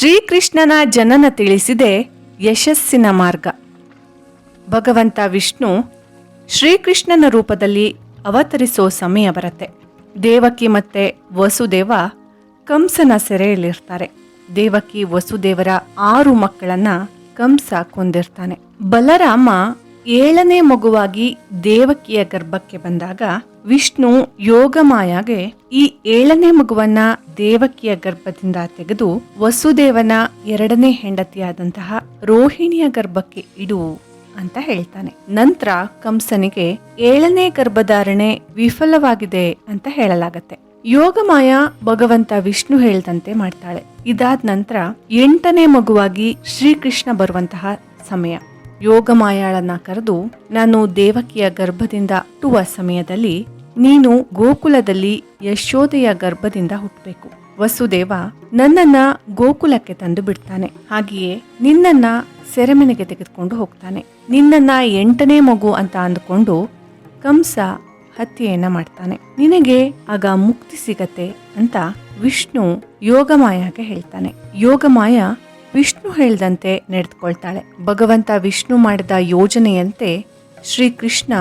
ಶ್ರೀಕೃಷ್ಣನ ಜನನ ತಿಳಿಸಿದೆ ಯಶಸ್ಸಿನ ಮಾರ್ಗ. ಭಗವಂತ ವಿಷ್ಣು ಶ್ರೀಕೃಷ್ಣನ ರೂಪದಲ್ಲಿ ಅವತರಿಸೋ ಸಮಯ ಬರುತ್ತೆ. ದೇವಕಿ ಮತ್ತೆ ವಸುದೇವ ಕಂಸನ ಸೆರೆಯಲ್ಲಿರ್ತಾರೆ. ದೇವಕಿ ವಸುದೇವರ ಆರು ಮಕ್ಕಳನ್ನ ಕಂಸ ಕೊಂದಿರ್ತಾನೆ. ಬಲರಾಮ ಏಳನೇ ಮಗುವಾಗಿ ದೇವಕಿಯ ಗರ್ಭಕ್ಕೆ ಬಂದಾಗ ವಿಷ್ಣು ಯೋಗಮಾಯಾಗೆ ಈ ಏಳನೇ ಮಗುವನ್ನ ದೇವಕಿಯ ಗರ್ಭದಿಂದ ತೆಗೆದು ವಸುದೇವನ ಎರಡನೇ ಹೆಂಡತಿಯಾದಂತಹ ರೋಹಿಣಿಯ ಗರ್ಭಕ್ಕೆ ಇಡು ಅಂತ ಹೇಳ್ತಾನೆ. ನಂತರ ಕಂಸನಿಗೆ ಏಳನೇ ಗರ್ಭಧಾರಣೆ ವಿಫಲವಾಗಿದೆ ಅಂತ ಹೇಳಲಾಗತ್ತೆ. ಯೋಗಮಾಯ ಭಗವಂತ ವಿಷ್ಣು ಹೇಳ್ದಂತೆ ಮಾಡ್ತಾಳೆ. ಇದಾದ ನಂತರ ಎಂಟನೇ ಮಗುವಾಗಿ ಶ್ರೀಕೃಷ್ಣ ಬರುವಂತಹ ಸಮಯ. ಯೋಗಮಾಯಾಳನ್ನ ಕರೆದು, ನಾನು ದೇವಕಿಯ ಗರ್ಭದಿಂದ ಹುಟ್ಟುವ ಸಮಯದಲ್ಲಿ ನೀನು ಗೋಕುಲದಲ್ಲಿ ಯಶೋದೆಯ ಗರ್ಭದಿಂದ ಹುಟ್ಟಬೇಕು. ವಸುದೇವ ನನ್ನನ್ನ ಗೋಕುಲಕ್ಕೆ ತಂದು ಬಿಡ್ತಾನೆ. ಹಾಗೆಯೇ ನಿನ್ನನ್ನ ಸೆರೆಮನೆಗೆ ತೆಗೆದುಕೊಂಡು ಹೋಗ್ತಾನೆ. ನಿನ್ನನ್ನ ಎಂಟನೇ ಮಗು ಅಂತ ಅಂದುಕೊಂಡು ಕಂಸ ಹತ್ಯೆಯನ್ನ ಮಾಡ್ತಾನೆ. ನಿನಗೆ ಆಗ ಮುಕ್ತಿ ಸಿಗತ್ತೆ ಅಂತ ವಿಷ್ಣು ಯೋಗಮಾಯಾಗೆ ಹೇಳ್ತಾನೆ. ಯೋಗಮಾಯ ವಿಷ್ಣು ಹೇಳ್ದಂತೆ ನಡೆದುಕೊಳ್ತಾಳೆ. ಭಗವಂತ ವಿಷ್ಣು ಮಾಡಿದ ಯೋಜನೆಯಂತೆ ಶ್ರೀಕೃಷ್ಣ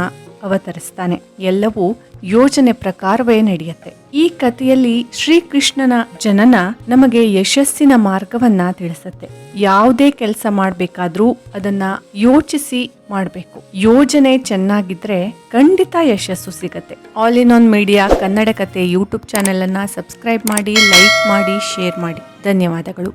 ಅವತರಿಸ್ತಾನೆ. ಎಲ್ಲವೂ ಯೋಜನೆ ಪ್ರಕಾರವೇ ನಡೆಯುತ್ತೆ. ಈ ಕಥೆಯಲ್ಲಿ ಶ್ರೀಕೃಷ್ಣನ ಜನನ ನಮಗೆ ಯಶಸ್ಸಿನ ಮಾರ್ಗವನ್ನ ತಿಳಿಸುತ್ತೆ. ಯಾವುದೇ ಕೆಲಸ ಮಾಡಬೇಕಾದ್ರೂ ಅದನ್ನ ಯೋಚಿಸಿ ಮಾಡಬೇಕು. ಯೋಜನೆ ಚೆನ್ನಾಗಿದ್ರೆ ಖಂಡಿತ ಯಶಸ್ಸು ಸಿಗತ್ತೆ. All in on media Kannada ಕತೆ ಯೂಟ್ಯೂಬ್ ಚಾನೆಲ್ ಅನ್ನ ಸಬ್ಸ್ಕ್ರೈಬ್ ಮಾಡಿ, ಲೈಕ್ ಮಾಡಿ, ಶೇರ್ ಮಾಡಿ. ಧನ್ಯವಾದಗಳು.